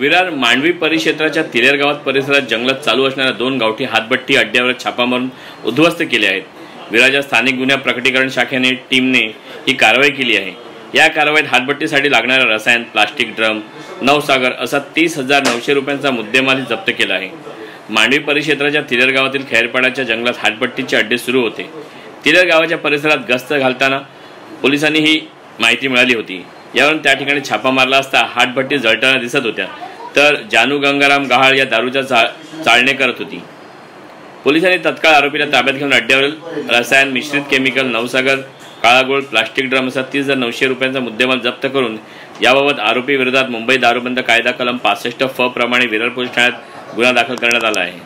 विरार मांडवी परिक्षेत्राच्या तिलेर गावात परिसरात जंगलात चालू असणाऱ्या दोन गावठी हातभट्टी अड्ड्यावर छापा मारून उद्ध्वस्त केले आहेत. विरारच्या स्थानिक गुन्हा प्रकटीकरण शाखेने टीमने ही कारवाई केली आहे. या कारवाईत हातभट्टीसाठी लागणारं रसायन प्लास्टिक ड्रम नवसागर असा तीस हजार नऊशे रुपयांचा मुद्देमाल जप्त केला आहे. मांडवी परिक्षेत्राच्या तिलेर गावातील खैरपाड्याच्या जंगलात हातभट्टीचे अड्डे सुरू होते. तिलेर गावाच्या परिसरात गस्त घालताना पोलिसांनी ही माहिती मिळाली होती. यावरून त्या ठिकाणी छापा मारला असता हाटभट्टी जळताना दिसत होत्या. तर जानू गंगाराम गहाळ या दारूच्या चा चाळणे करत होती. पोलिसांनी तत्काळ आरोपीला ताब्यात घेऊन अड्ड्यावरील रसायन मिश्रित केमिकल नवसागर काळा गोळ प्लास्टिक ड्रम असा तीस हजार नऊशे रुपयांचा मुद्देमाल जप्त करून याबाबत आरोपी विरोधात मुंबई दारूबंद कायदा कलम पासष्ट फ प्रमाणे विरार पोलीस ठाण्यात गुन्हा दाखल करण्यात आला आहे.